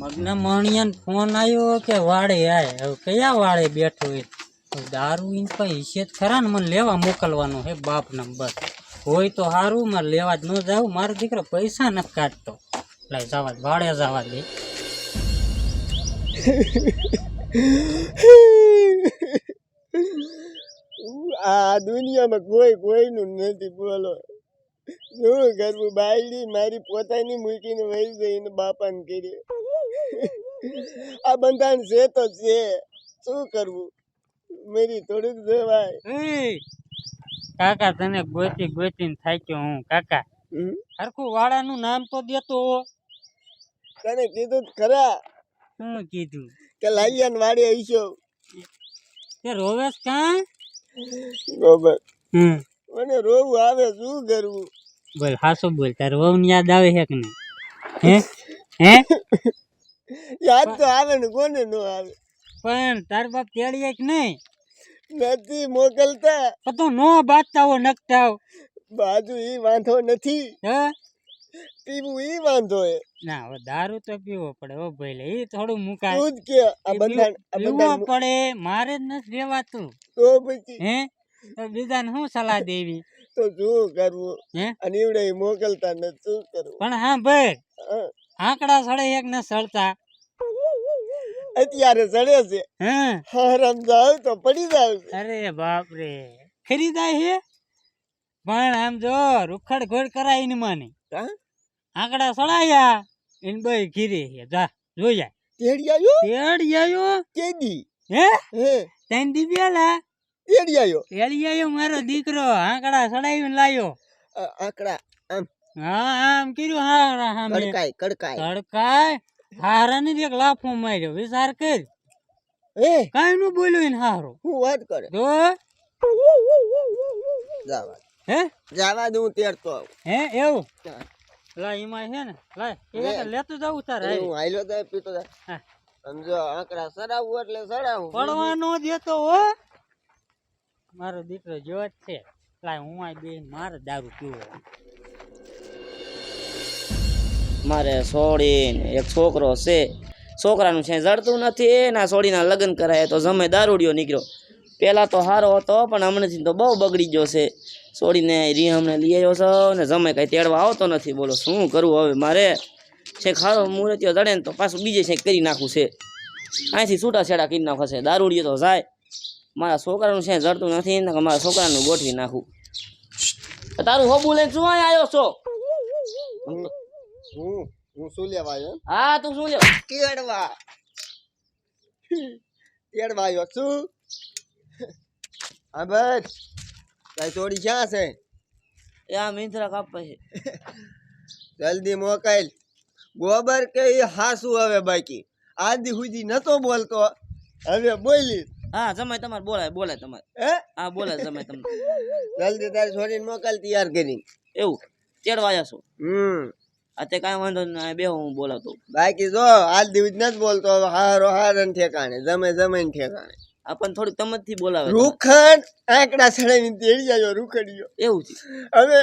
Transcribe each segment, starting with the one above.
મગના મણિયાને ફોન આવ્યો કે વાડે આય. હવે કયા વાડે બેઠો હોય દારૂ ઈન કઈ હિસ્સે ખરા ને મને લેવા મોકલવાનો હે બાપ નંબર હોય તો સારું મારે લેવા જ ન જાવ મારો દીકરો પૈસા નથી કાઢતો. લાય જવા ભાડે જવા દે. આ દુનિયામાં કોઈ કોઈનું નથી બોલો. શું કરવું? બાયડી મારી પોતાની મૂકીને વહી જઈને બાપાને કરી આ બંધાન છે તો છે. શું કરવું? મેરી થોડુંક દેવાય કાકા તને ગોતી ગોતીને થાક્યો હું કાકા? હરખું વાડાનું નામ તો દેતો હો. તને કીધું ખરા. શું કીધું? કે લાલિયાન વાડે આવીશો કે રોવેશ કા? ગોબર હમ. મને રોવું આવે શું કરવું? બોલ હાસો બોલ તાર વહુ યાદ આવે છે કે નહીં? હે? હે? યાદ તો આવે ને કોને નો આવે? પણ તાર બાપ તેડીએ કે નહીં? નથી મોકલતા. તો તું નો બાજતા હો નકતા હો. બાજુ ઈ વાંધો નથી. હે? પીવું ઈ વાંધો હે. ના હવે દારૂ તો પીવો પડે ઓ ભાઈ ઈ થોડું મુકાય. તું જ કે આ આ પીવો પડે મારે જ નથી રહેવાતું તો પછી? હે? તો બીજાને શું સલાહ દેવી? તો શું કરવું? હે? અને એવડે મોકલતા નથી શું કરવું? પણ હા ભાઈ આંકડા સડે એક ને સડતા. અત્યારે ચડે છે. હે? હરમ જાવ તો પડી જાવ અરે બાપ રે ખરીદાય હે? પણ આમ જો રૂખડ ઘોડ કરાય ને માની. આંકડા સડાયા એને બે ઘીરી હે. જા જોયા તેડી આવ્યો તેડી કેદી હે? હે? તૈન દી પેલા તેડી આવ્યો તેડી મારો દીકરો. આંકડા સડાવીને લાયો. આંકડા આમ. હા આમ કર્યું હા હા કડકાય કડકાય તડકાય હારા ને એક લાફો માર્યો વિચાર કર. એ? કાઈ નું બોલ્યું એને હારો. હું વાત કરે? જો. જાવા હે? જાવા દઉં તેર તો હે એવું? લા એમાં છે ને લાય. એ લેતું જવું તાર. હું આયલો તો પીતો હા. સમજો આંકડા સડાવું એટલે સડાવું પડવાનો દેતો હો. મારો દીકરો જેવો જ છે. લાય હું આ બે મારે દારૂ પીવો. મારે છોડીને એક છોકરો છે. છોકરાનું છે, જડતું નથી એના છોડીના લગ્ન કરાય તો જમે દારૂડિયો નીકળ્યો. પહેલાં તો સારો હતો, પણ હમણાંથી તો બહુ બગડી ગયો છે. છોડીને રી હમણાં લઈ આવ્યો છો, ને જમે કાંઈ તેડવા આવતો નથી. બોલો, શું કરવું હવે? મારે છે ખારો મૂર્તિઓ જડે ને તો પાછું બીજે છે કરી નાખવું છે. અહીંથી છૂટા છેડા કરી નાખો છે. દારૂડિયો તો જાય. મારા છોકરાનું છે, જડતું નથી, ને મારા છોકરાનું ગોઠવી નાખું. તારું હોબું લઈને શું આવ્યો છો? હું હું શું લેવા આવ્યો? હા તું શું લેવા? કેળવા. કેળવા આવ્યો. શું? હા બસ. તારી ચોરી ક્યાં છે? એ આ મિંત્રા કાપે છે. જલ્દી મોકલ. ગોબર કે એ હાસુ હવે બાકી. આદિ સુધી નતો બોલતો. હવે બોલી. હા જમાય તમારે બોલાય બોલાય તમારે. હે? હા બોલાય જમાય તમને. જલ્દી તારી છોરીને મોકલ તૈયાર કરી એવું તેડવા આવ્યા છો? હમ. તે કાંઈ વાંધો નહીં બે હું બોલાવતો બાકી જો આજ દિવસ નથી બોલતો હારો હારો ઠેકાણે જમે જમે ઠેકાણે. આપણ પણ થોડીક તમતથી બોલાવે રૂખડ આંકડા સડાવીને તેડી જાય રૂખડીયો. એવું છે. હવે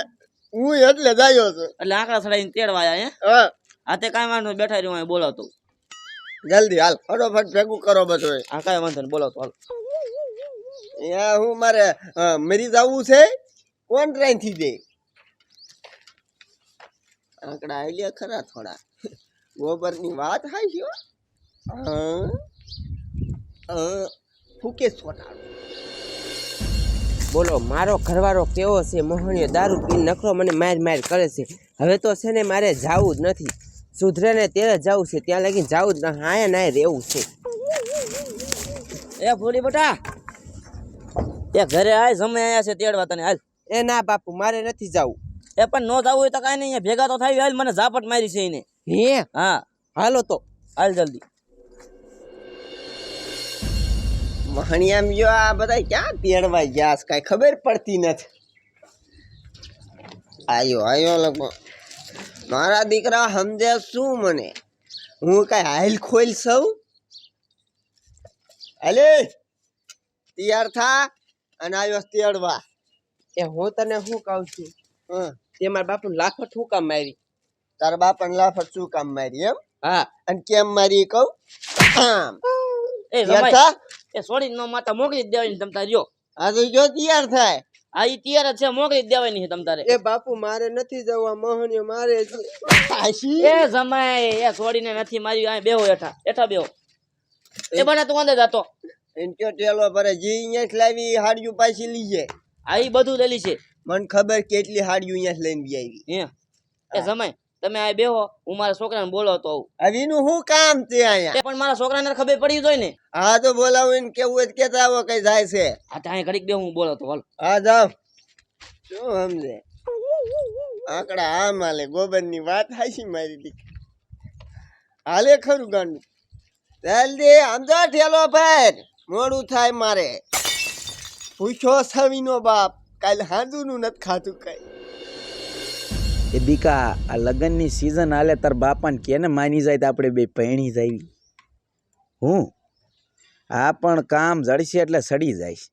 હું એટલે જાયો છું. એટલે આંકડા સડાવીને તેડવા જાય હે? હા. તે કાંઈ વાંધો બેઠા રહ્યો અહીં બોલાવતો જલ્દી હાલ. ફટોફટ ભેગું કરો બધું આ કાંઈ વાંધો નહીં બોલાવતો હાલ. યા હું મારે મરી જવું છે? કોણ ટ્રેનથી દે આંકડા આલ્યા ખરા થોડા. ગોબરની વાત હાઈ છે ફૂકે સોનાળો બોલો મારો ઘરવાળો કેવો છે? મોહણીયો દારૂ પી નખરો મને માર માર કરે છે. હવે તો છે ને મારે જાવું જ નથી. સુધરે ને ત્યારે જવું છે ત્યાં લગી જાવું જ ના હાય નાય રહેવું છે. એ ભૂલી બટા એ ઘરે આય જમે આયા છે તેડવા તને હાલ. એ ના બાપુ મારે નથી જાવું. એ પણ નો જવું હોય તો કાંઈ નહીં ભેગા તો થાય હાલ મને ઝાપટ મારી છે એને. હે? હા. હાલો તો. હાલ જલ્દી. મહણિયામ જો આ બધા ક્યાં તેડવા ગયા છે? કાંઈ ખબર પડતી નથી. આયો આયો લગભગ. મારા દીકરા સમજે શું મને? હું કાંઈ હાલ ખોલ સૌ? અલે તૈયાર થા અને આવ્યો તેડવા. એ હું તને શું કહું છું? હં. તે મારા બાપુ શું કામ મારી? તારા બાપાને લાફટ શું કામ મારી એમ? હા. અને કેમ મારી કહું? આમ. એ તૈયાર એ છોડીને નો માતા મોકલી દેવાની તમ તારે આ તો જો તૈયાર થાય. આ ઈ તૈયાર છે મોકલી દેવાની છે તમ તારે. એ બાપુ મારે નથી જવા મોહણીયો મારે એ જમાઈ એ છોડીને નથી મારી આ બેહો એઠા. એઠા બેહો એ બને તું અંદર જાતો એને કયો ટેલો ભરે જી અહીંયા લાવી હાડિયું પાછી લીજે. આ ઈ બધું લેલી છે. મને ખબર કેટલી હાડિયું અહીંયા લઈને બી આવી હે? એ સમય તમે આ બેહો હું મારા છોકરાને બોલો તો આવું. હવે એનું શું કામ છે અહીંયા? પણ મારા છોકરાને ખબર પડી જોઈ ને હા તો બોલાવો ને કેવું હોય કેતા આવો કઈ જાય છે. આ અહીંયા ઘડીક બે હું બોલો તો હાલ. હા જાવ શું સમજે આકડા આ માલે ગોબરની વાત હાઈ મારી દીકરી હાલે ખરું ગાંડું. જલ્દી સમજો ઠેલો ભાઈ મોડું થાય મારે. પૂછો સવીનો બાપ. કાલ હાંજુનું નથી ખાતું કઈ. એ દીકા આ લગ્નની સિઝન હાલે તાર બાપાને કેને માની જાય તો આપણે બે પૈણી જાવી હું? આ પણ કામ જડશે એટલે સડી જાય.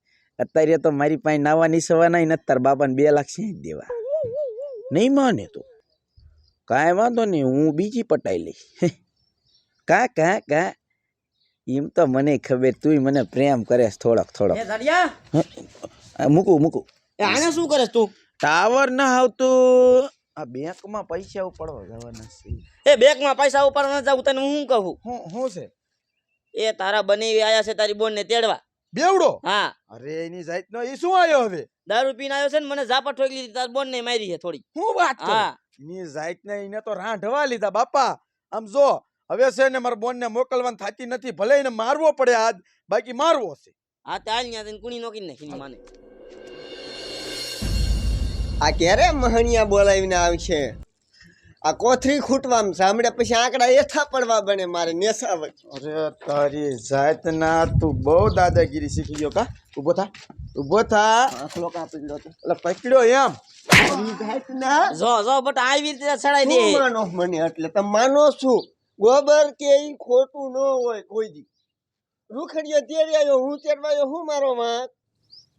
અત્યારે તો મારી પાસે નાવા નહીં નથી તાર બાપાને બે લાખ છે દેવા. નહીં માને તો. કાંઈ વાંધો નહીં હું બીજી પટાઈ લઈશ. કા કા કા? એમ તો મને ખબર તુંય મને પ્રેમ કરે થોડોક થોડોક. આ મૂકું મૂકું. આને શું કરે તું? ટાવર ના આવતું આ બેંકમાં પૈસા ઉપાડવા જવાના છે. એ બેંકમાં પૈસા ઉપાડવા ન જાવ તને હું કહું? હું શું છે? એ તારા બનેવી આયા છે તારી બોન ને તેડવા. બેવડો? હા. અરે એની જાતનો એ શું આવ્યો હવે? દારૂ પીને આવ્યો છે ને મને ઝાપટ ઠોકી લીધી તાર બોન ને મારી છે થોડી હું વાત હા હા. જાત ને એને તો રાંઢવા લીધા બાપા. આમ જો હવે છે ને મારા બોન ને મોકલવાની થાતી નથી ભલે એને મારવો પડે આજ બાકી મારવો છે. હા તાલ ન્યા જઈને કુણી નોકી નાખી માને. આ ક્યારે મહણિયા બોલાવીને આવશે? આ કોથરી ખૂટવામાં સાંભળે પછી આંકડા એથા પડવા બને મારે નેસા અરે તારી જાતના તું બહુ દાદાગીરી શીખી ગયો કા? ઊભો થા ઊભો થા. આખલો કાપી લો તો. એટલે પકડ્યો એમ? જો જો બટ આવી રીતે ચડાઈ દે. માનો મને એટલે તમે માનો છું. ગોબર કે ખોટું ન હોય કોઈ દી. રૂખડીયો આવ્યો હું તેડવાયો હું મારો માં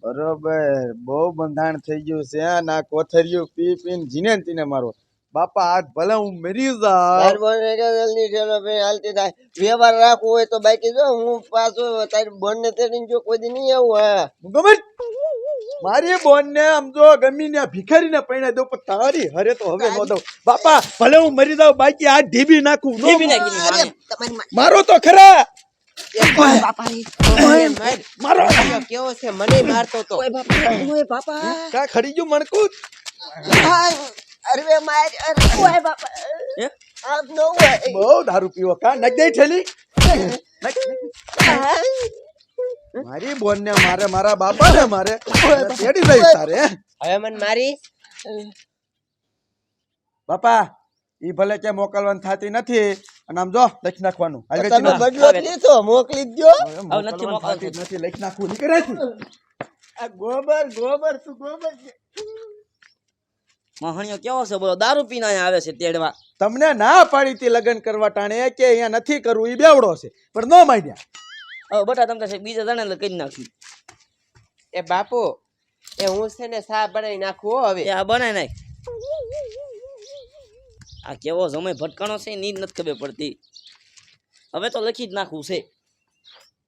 બરોબર. બહુ બંધાણ થઈ ગયું છે ના કોથરિયું પી પીને જીને તીને મારો. બાપા આજ ભલે હું મરી હાલતી થાય. વ્યવહાર રાખવો હોય તો બાકી જો હું પાછો તારી બોન ને તેડીને જો કોઈ દી નહીં આવું હા. ગમે મારી બોન ને આમ જો ગમી ને ભિખારી ને પૈણા દઉં પણ તારી હરે તો હવે નો દઉં. બાપા ભલે હું મરી જાઉં બાકી આ ઢીબી નાખું મારો તો ખરા. માર મારો કેવો છે? મને મારતો તો. કા ખડી ગયું મણકું? અરે માર ઓય બાપા. હે? આમ હોય. બહુ દારૂ પીવો. કા નખ દઈ ઠેલી નાખ, નાખ. મારી બોન ને મારે. મારા બાપા. ને મારે તેડી જઈશ તારે હવે મને મારી. બાપા ઈ ભલે કે મોકલવાની થતી નથી અને આમ જો લખી નાખવાનું. તમે. બદલો લીધો મોકલી દો હવે નથી મોકલતી. નથી લખી નાખવું. નીકળે છે. આ ગોબર ગોબર શું ગોબર છે. મહણિયો કેવો છે બોલો? દારૂ પીને અહીંયા આવે છે તેડવા. તમને ના પાડી તી લગ્ન કરવા ટાણે કે અહીંયા નથી કરવું એ બેવડો છે. પણ નો માંડ્યા હવે બટા તમને બીજા જણા કરી નાખ્યું એ બાપુ એ હું છે ને સા બનાવી નાખું હવે. આ બનાય નાખ. આ કેવો સમય ભટકાણો છે ની જ નથી ખબર પડતી. હવે તો લખી જ નાખવું છે.